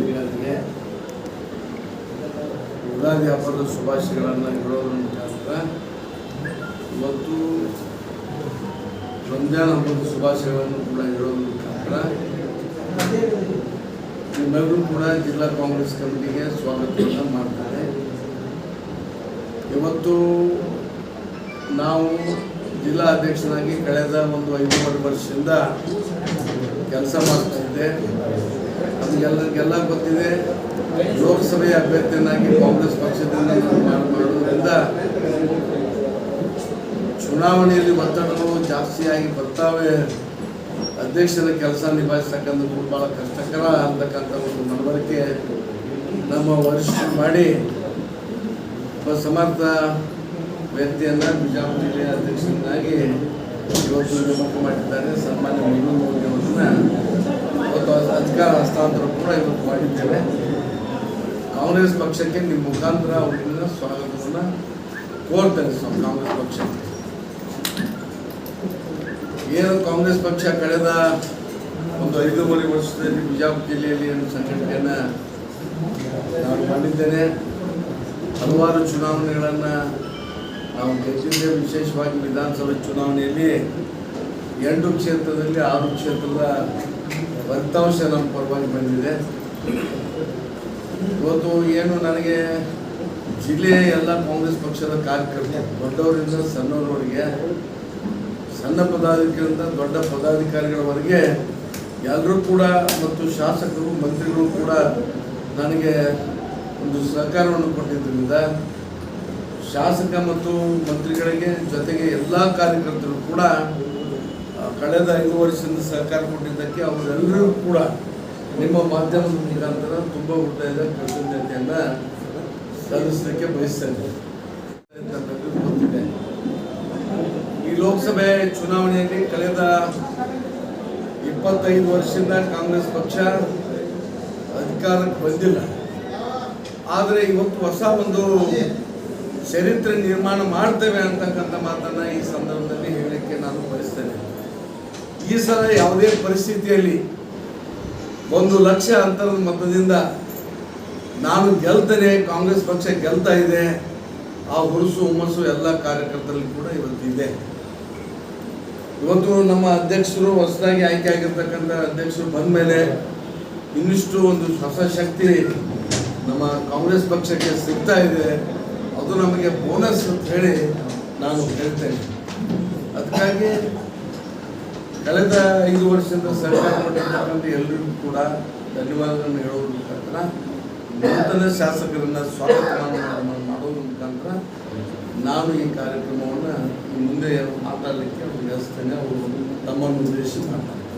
ಬಂಧುಗಳಿಗೆ ಯುಗಾದಿ ಹಬ್ಬದ ಶುಭಾಶಯಗಳನ್ನು ಹೇಳೋದ್ರ ಮುಖಾಂತರ ಮತ್ತು ರಂಜಾನ್ ಹಬ್ಬದ ಶುಭಾಶಯಗಳನ್ನು ಕೂಡ ಹೇಳೋದ್ರ ಮುಖಾಂತರ. ನಿಮ್ಮೆಲ್ಲರೂ ಕೂಡ ಜಿಲ್ಲಾ ಕಾಂಗ್ರೆಸ್ ಕಮಿಟಿಗೆ ಸ್ವಾಗತವನ್ನು ಮಾಡ್ತಾರೆ. ಇವತ್ತು ನಾವು ಜಿಲ್ಲಾ ಅಧ್ಯಕ್ಷನಾಗಿ ಕಳೆದ ಒಂದು ಐದೂವರೆ ವರ್ಷದಿಂದ ಕೆಲಸ ಮಾಡ್ತಾ ನಮಗೆಲ್ಲರಿಗೆಲ್ಲ ಗೊತ್ತಿದೆ. ಲೋಕಸಭೆ ಅಭ್ಯರ್ಥಿಯನ್ನಾಗಿ ಕಾಂಗ್ರೆಸ್ ಪಕ್ಷದಿಂದ ನಾನು ಚುನಾವಣೆಯಲ್ಲಿ ಒತ್ತಡಗಳು ಜಾಸ್ತಿಯಾಗಿ ಬರ್ತಾವೆ. ಅಧ್ಯಕ್ಷರ ಕೆಲಸ ನಿಭಾಯಿಸ್ತಕ್ಕಂಥದ್ದು ಭಾಳ ಕಷ್ಟಕರ ಅಂತಕ್ಕಂಥ ಒಂದು ಮನವರಿಕೆ ನಮ್ಮ ವರಿಷ್ಠರು ಮಾಡಿ ಸಮರ್ಥ ವ್ಯಕ್ತಿಯನ್ನು ಬಿಜಾಪುರ ಜಿಲ್ಲೆಯ ಅಧ್ಯಕ್ಷರನ್ನಾಗಿ ಇವತ್ತು ನೇಮಕ ಮಾಡಿದ್ದಾರೆ. ಸನ್ಮಾನ್ಯ ಮೋದಿ ಅವರನ್ನ ಅಧಿಕಾರ ಹಸ್ತಾಂತರ ಕೂಡ ಇವತ್ತು ಮಾಡಿದ್ದೇವೆ. ಕಾಂಗ್ರೆಸ್ ಪಕ್ಷಕ್ಕೆ ನಿಮ್ಮ ಮುಖಾಂತರ ಅವರಿಂದ ಸ್ವಾಗತವನ್ನು ಕೋರ್ತೇನೆ ಸ್ವಾಮಿ ಕಾಂಗ್ರೆಸ್ ಪಕ್ಷಕ್ಕೆ. ಏನು ಕಾಂಗ್ರೆಸ್ ಪಕ್ಷ ಕಳೆದ ಒಂದು ಐದೂವರೆ ವರ್ಷದಲ್ಲಿ ಬಿಜಾಪುರ ಜಿಲ್ಲೆಯಲ್ಲಿ ಏನು ಸಂಘಟನೆಯನ್ನು ನಾನು ಮಾಡಿದ್ದೇನೆ. ಹಲವಾರು ಚುನಾವಣೆಗಳನ್ನು ನಾವು ಗೆದ್ದಿದ್ದೇವೆ ವಿಶೇಷವಾಗಿ ವಿಧಾನಸಭೆ ಚುನಾವಣೆಯಲ್ಲಿ ಎಂಟು ಕ್ಷೇತ್ರದಲ್ಲಿ ಆರು ಕ್ಷೇತ್ರದ ಫಲಿತಾಂಶ ನಮ್ಮ ಪರವಾಗಿ ಬಂದಿದೆ. ಇವತ್ತು ಏನು ನನಗೆ ಜಿಲ್ಲೆಯ ಎಲ್ಲ ಕಾಂಗ್ರೆಸ್ ಪಕ್ಷದ ಕಾರ್ಯಕರ್ತರು, ದೊಡ್ಡವರಿಂದ ಸಣ್ಣವರವರಿಗೆ, ಸಣ್ಣ ಪದಾಧಿಕಾರಿಯಿಂದ ದೊಡ್ಡ ಪದಾಧಿಕಾರಿಗಳವರೆಗೆ ಎಲ್ಲರೂ ಕೂಡ ಮತ್ತು ಶಾಸಕರು, ಮಂತ್ರಿಗಳು ಕೂಡ ನನಗೆ ಒಂದು ಸಹಕಾರವನ್ನು ಕೊಟ್ಟಿದ್ದರಿಂದ ಶಾಸಕ ಮತ್ತು ಮಂತ್ರಿಗಳಿಗೆ ಜೊತೆಗೆ ಎಲ್ಲ ಕಾರ್ಯಕರ್ತರು ಕೂಡ ಕಳೆದ ಐದು ವರ್ಷದಿಂದ ಸರ್ಕಾರ ಕೊಟ್ಟಿದ್ದಕ್ಕೆ ಅವರೆಲ್ಲರೂ ಕೂಡ ನಿಮ್ಮ ಮಾಧ್ಯಮದ ಮುಖಾಂತರ ತುಂಬ ಉಳಿತಾಯದ ಕೃತಜ್ಞತೆಯನ್ನು ಸಲ್ಲಿಸಲಿಕ್ಕೆ ಬಯಸ್ತೇನೆ ಈ ಲೋಕಸಭೆ ಚುನಾವಣೆಯಲ್ಲಿ ಕಳೆದ ಇಪ್ಪತ್ತೈದು ವರ್ಷದಿಂದ ಕಾಂಗ್ರೆಸ್ ಪಕ್ಷ ಅಧಿಕಾರಕ್ಕೆ ಬಂದಿಲ್ಲ. ಆದರೆ ಇವತ್ತು ಹೊಸ ಒಂದು ಚರಿತ್ರೆ ನಿರ್ಮಾಣ ಮಾಡ್ತೇವೆ ಅಂತಕ್ಕಂಥ ಮಾತನ್ನು ಈ ಸಂದರ್ಭದಲ್ಲಿ ಹೇಳಲಿಕ್ಕೆ ನಾನು ಬಯಸ್ತೇನೆ. ಈ ಸಲ ಯಾವುದೇ ಪರಿಸ್ಥಿತಿಯಲ್ಲಿ ಒಂದು ಲಕ್ಷ ಅಂತರದ ಮತದಿಂದ ನಾನು ಗೆಲ್ತೇನೆ, ಕಾಂಗ್ರೆಸ್ ಪಕ್ಷ ಗೆಲ್ತಾ ಇದೆ, ಆ ಹುರುಸು, ಹುಮ್ಮಸ್ಸು ಎಲ್ಲ ಕಾರ್ಯಕರ್ತರಲ್ಲಿ ಕೂಡ ಇವತ್ತು ಇದೆ. ಇವತ್ತು ನಮ್ಮ ಅಧ್ಯಕ್ಷರು ಹೊಸದಾಗಿ ಆಯ್ಕೆ ಆಗಿರ್ತಕ್ಕಂಥ ಅಧ್ಯಕ್ಷರು ಬಂದ ಮೇಲೆ ಇನ್ನಿಷ್ಟು ಒಂದು ಹೊಸ ಶಕ್ತಿ ನಮ್ಮ ಕಾಂಗ್ರೆಸ್ ಪಕ್ಷಕ್ಕೆ ಸಿಗ್ತಾ ಇದೆ. ಅದು ನಮಗೆ ಬೋನಸ್ ಅಂತ ಹೇಳಿ ನಾನು ಹೇಳ್ತೇನೆ. ಅದಕ್ಕಾಗಿ ಕಳೆದ ಐದು ವರ್ಷದಿಂದ ಸರ್ಕಾರ ಕೊಟ್ಟಿರ್ತಕ್ಕಂಥ ಎಲ್ಲರಿಗೂ ಕೂಡ ಧನ್ಯವಾದಗಳನ್ನು ಹೇಳೋದ್ರ ಮುಖಾಂತರ ನೂತನ ಶಾಸಕರನ್ನ ಸ್ವಾಗತ ಮಾಡೋದ್ರ ಮುಖಾಂತರ ನಾನು ಈ ಕಾರ್ಯಕ್ರಮವನ್ನು ಮುಂದೆ ಮಾತಾಡಲಿಕ್ಕೆ ವ್ಯವಸ್ಥೆನೆ ಅವರು ತಮ್ಮನ್ನು ಉದ್ದೇಶಿಸಿ ಮಾತಾಡ್ತಾರೆ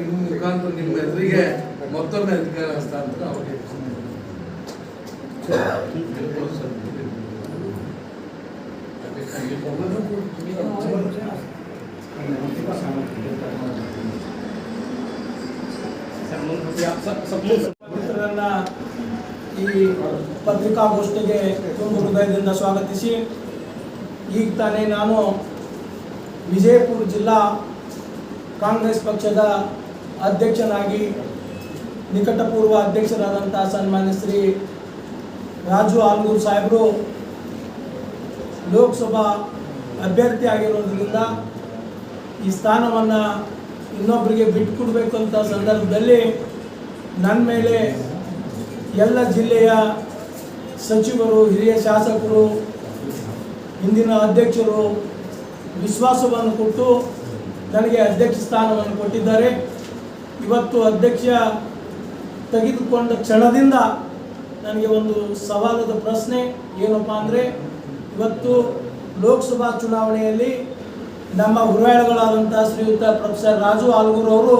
ನಿಮ್ಮ ಮುಖಾಂತರ ನಿಮ್ಮ ಎದುರಿಗೆ ಮತ್ತೊಮ್ಮೆ ಅಧಿಕಾರ ಹಸ್ತಾಂತರ ಅವರಿಗೆ ಈ ಪತ್ರಿಕಾಗೋಷ್ಠಿಗೆ ತುಂಬ ಹೃದಯದಿಂದ ಸ್ವಾಗತಿಸಿ. ಈಗ ತಾನೇ ನಾನು ವಿಜಯಪುರ ಜಿಲ್ಲಾ ಕಾಂಗ್ರೆಸ್ ಪಕ್ಷದ ಅಧ್ಯಕ್ಷನಾಗಿ, ನಿಕಟಪೂರ್ವ ಅಧ್ಯಕ್ಷರಾದಂಥ ಸನ್ಮಾನ್ಯ ಶ್ರೀ ರಾಜು ಆಲ್ಗೂರ್ ಸಾಹೇಬರು ಲೋಕಸಭಾ ಅಭ್ಯರ್ಥಿ ಆಗಿರೋದ್ರಿಂದ ಈ ಸ್ಥಾನವನ್ನು ಇನ್ನೊಬ್ಬರಿಗೆ ಬಿಟ್ಟುಕೊಡ್ಬೇಕು ಅಂತ ಸಂದರ್ಭದಲ್ಲಿ ನನ್ನ ಮೇಲೆ ಎಲ್ಲ ಜಿಲ್ಲೆಯ ಸಚಿವರು, ಹಿರಿಯ ಶಾಸಕರು ಹಿಂದಿನ ಅಧ್ಯಕ್ಷರು ವಿಶ್ವಾಸವನ್ನು ಕೊಟ್ಟು ನನಗೆ ಅಧ್ಯಕ್ಷ ಸ್ಥಾನವನ್ನು ಕೊಟ್ಟಿದ್ದಾರೆ. ಇವತ್ತು ಅಧ್ಯಕ್ಷ ತೆಗೆದುಕೊಂಡ ಕ್ಷಣದಿಂದ ನನಗೆ ಒಂದು ಸವಾಲದ ಪ್ರಶ್ನೆ ಏನಪ್ಪ ಅಂದರೆ, ಇವತ್ತು ಲೋಕಸಭಾ ಚುನಾವಣೆಯಲ್ಲಿ ನಮ್ಮ ಗುರುವಾಯಗಳಾದಂಥ ಶ್ರೀಯುತ ಪ್ರೊಫೆಸರ್ ರಾಜು ಆಲ್ಗೂರು ಅವರು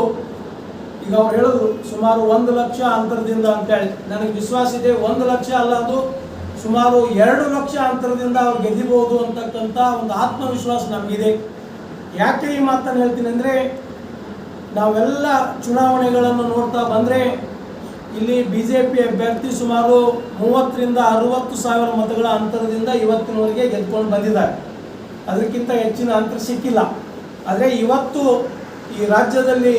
ಈಗ ಅವ್ರು ಹೇಳಿದ್ರು ಸುಮಾರು ಒಂದು ಲಕ್ಷ ಅಂತರದಿಂದ ಅಂತೇಳಿ ನನಗೆ ವಿಶ್ವಾಸ ಇದೆ, ಒಂದು ಲಕ್ಷ ಅಲ್ಲ ಅದು, ಸುಮಾರು ಎರಡು ಲಕ್ಷ ಅಂತರದಿಂದ ಅವ್ರು ಗೆದ್ದಿಬಹುದು ಅಂತಕ್ಕಂಥ ಒಂದು ಆತ್ಮವಿಶ್ವಾಸ ನಮಗಿದೆ. ಯಾಕೆ ಈ ಮಾತನ್ನು ಹೇಳ್ತೀನಿ ಅಂದರೆ, ನಾವೆಲ್ಲ ಚುನಾವಣೆಗಳನ್ನು ನೋಡ್ತಾ ಬಂದರೆ, ಇಲ್ಲಿ ಬಿ ಜೆ ಪಿ ಅಭ್ಯರ್ಥಿ ಸುಮಾರು ಮೂವತ್ತರಿಂದ ಅರುವತ್ತು ಸಾವಿರ ಮತಗಳ ಅಂತರದಿಂದ ಇವತ್ತಿನವರೆಗೆ ಗೆದ್ಕೊಂಡು ಬಂದಿದ್ದಾರೆ. ಅದಕ್ಕಿಂತ ಹೆಚ್ಚಿನ ಅಂತರ ಸಿಕ್ಕಿಲ್ಲ. ಆದರೆ ಇವತ್ತು ಈ ರಾಜ್ಯದಲ್ಲಿ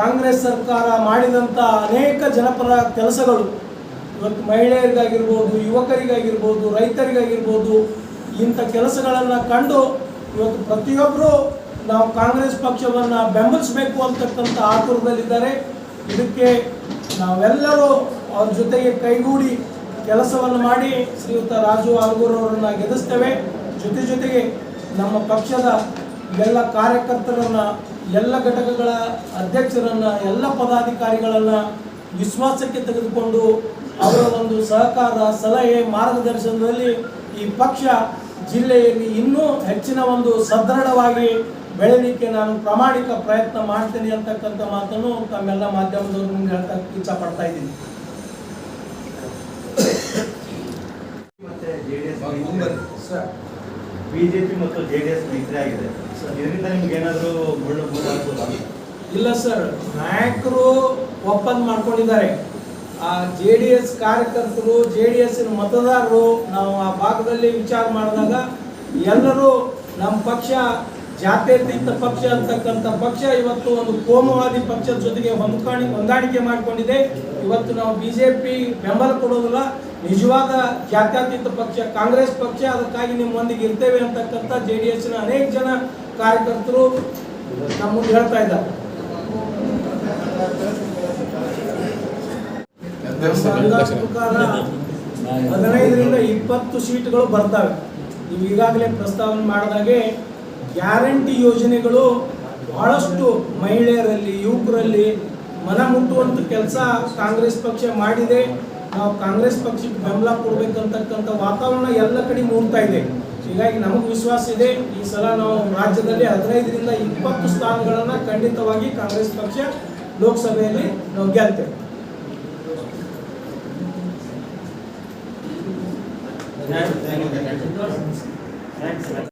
ಕಾಂಗ್ರೆಸ್ ಸರ್ಕಾರ ಮಾಡಿದಂಥ ಅನೇಕ ಜನಪರ ಕೆಲಸಗಳು, ಇವತ್ತು ಮಹಿಳೆಯರಿಗಾಗಿರ್ಬೋದು, ಯುವಕರಿಗಾಗಿರ್ಬೋದು, ರೈತರಿಗಾಗಿರ್ಬೋದು, ಇಂಥ ಕೆಲಸಗಳನ್ನು ಕಂಡು ಇವತ್ತು ಪ್ರತಿಯೊಬ್ಬರು ನಾವು ಕಾಂಗ್ರೆಸ್ ಪಕ್ಷವನ್ನು ಬೆಂಬಲಿಸಬೇಕು ಅಂತಕ್ಕಂಥ ಆತುರದಲ್ಲಿದ್ದಾರೆ. ಇದಕ್ಕೆ ನಾವೆಲ್ಲರೂ ಅವ್ರ ಜೊತೆಗೆ ಕೈಗೂಡಿ ಕೆಲಸವನ್ನು ಮಾಡಿ ಶ್ರೀಯುತ ರಾಜು ಆಲ್ಗೂರವರನ್ನು ಗೆಲ್ಲಿಸ್ತೇವೆ. ಜೊತೆ ಜೊತೆಗೆ ನಮ್ಮ ಪಕ್ಷದ ಎಲ್ಲ ಕಾರ್ಯಕರ್ತರನ್ನು ಎಲ್ಲ ಘಟಕಗಳ ಅಧ್ಯಕ್ಷರನ್ನು ಎಲ್ಲ ಪದಾಧಿಕಾರಿಗಳನ್ನು ವಿಶ್ವಾಸಕ್ಕೆ ತೆಗೆದುಕೊಂಡು ಅವರ ಒಂದು ಸಹಕಾರ ಸಲಹೆ ಮಾರ್ಗದರ್ಶನದಲ್ಲಿ ಈ ಪಕ್ಷ ಜಿಲ್ಲೆಯಲ್ಲಿ ಇನ್ನೂ ಹೆಚ್ಚಿನ ಒಂದು ಸದೃಢವಾಗಿ ಬೆಳೆಯಲಿಕ್ಕೆ ನಾನು ಪ್ರಾಮಾಣಿಕ ಪ್ರಯತ್ನ ಮಾಡ್ತೇನೆ ಅಂತಕ್ಕಂಥ ಮಾತನ್ನು ತಮ್ಮೆಲ್ಲ ಮಾಧ್ಯಮದವರು ಮುಂದೆ ಹೇಳ್ತಾ ಇಚ್ಛಪಡ್ತಾ ಇದ್ದೀನಿ ಮತ್ತೆ ಜೆಡಿಎಸ್ ಮುಂಬನ್ನಿ. ಸರ್ ಬಿಜೆಪಿ ಮತ್ತು ಜೆಡಿಎಸ್ ಮೈತ್ರಿ ಆಗಿದೆ. ಇದರಿಂದ ನಿಮ್ಗೆ ಏನಾದರೂ ಮುಳ್ಳು ಮುಳ್ಳು ಇಲ್ಲ ಸರ್, ನಾಯಕರು ಒಪ್ಪಂದ ಮಾಡ್ಕೊಂಡಿದ್ದಾರೆ. ಆ ಜೆ ಡಿ ಎಸ್ ಕಾರ್ಯಕರ್ತರು ಜೆ ಡಿ ಎಸ್ ಮತದಾರರು ನಾವು ಆ ಭಾಗದಲ್ಲಿ ವಿಚಾರ ಮಾಡಿದಾಗ ಎಲ್ಲರೂ ನಮ್ಮ ಪಕ್ಷ, ಜಾತ್ಯತೀತ ಪಕ್ಷ ಅಂತಕ್ಕಂಥ ಪಕ್ಷ ಇವತ್ತು ಒಂದು ಕೋಮುವಾದಿ ಪಕ್ಷದ ಜೊತೆಗೆ ಹೊಂದ್ಕೊಂಡು ಹೊಂದಾಣಿಕೆ ಮಾಡಿಕೊಂಡಿದೆ. ಇವತ್ತು ನಾವು ಬಿಜೆಪಿ ಬೆಂಬಲ ಕೊಡೋದಿಲ್ಲ. ನಿಜವಾದ ಜಾತ್ಯತೀತ ಪಕ್ಷ ಕಾಂಗ್ರೆಸ್ ಪಕ್ಷ ಅದಕ್ಕಾಗಿ ನಿಮ್ಮೊಂದಿಗೆ ಇರ್ತೇವೆ ಅಂತಕ್ಕಂಥ ಜೆ ಡಿ ಎಸ್ನ ಅನೇಕ ಜನ ಕಾರ್ಯಕರ್ತರು ನಮ್ಮ ಮುಂದೆ ಹೇಳ್ತಾ ಇದ್ದಾರೆ. ಹದಿನೈದರಿಂದ ಇಪ್ಪತ್ತು ಸೀಟ್ಗಳು ಬರ್ತವೆ. ನೀವು ಈಗಾಗಲೇ ಪ್ರಸ್ತಾವನೆ ಮಾಡಿದಾಗೆ ಗ್ಯಾರಂಟಿ ಯೋಜನೆಗಳು ಬಹಳಷ್ಟು ಮಹಿಳೆಯರಲ್ಲಿ ಯುವಕರಲ್ಲಿ ಮನ ಮುಟ್ಟುವಂಥ ಕೆಲಸ ಕಾಂಗ್ರೆಸ್ ಪಕ್ಷ ಮಾಡಿದೆ. ನಾವು ಕಾಂಗ್ರೆಸ್ ಪಕ್ಷಕ್ಕೆ ಬೆಂಬಲ ಕೊಡ್ಬೇಕಂತಕ್ಕಂಥ ವಾತಾವರಣ ಎಲ್ಲ ಕಡೆ ಮೂಡ್ತಾ ಇದೆ. ಹೀಗಾಗಿ ನಮಗೆ ವಿಶ್ವಾಸ ಇದೆ. ಈ ಸಲ ನಾವು ರಾಜ್ಯದಲ್ಲಿ ಹದಿನೈದರಿಂದ ಇಪ್ಪತ್ತು ಸ್ಥಾನಗಳನ್ನು ಖಂಡಿತವಾಗಿ ಕಾಂಗ್ರೆಸ್ ಪಕ್ಷ ಲೋಕಸಭೆಯಲ್ಲಿ ನಾವು ಗೆಲ್ತೇವೆ.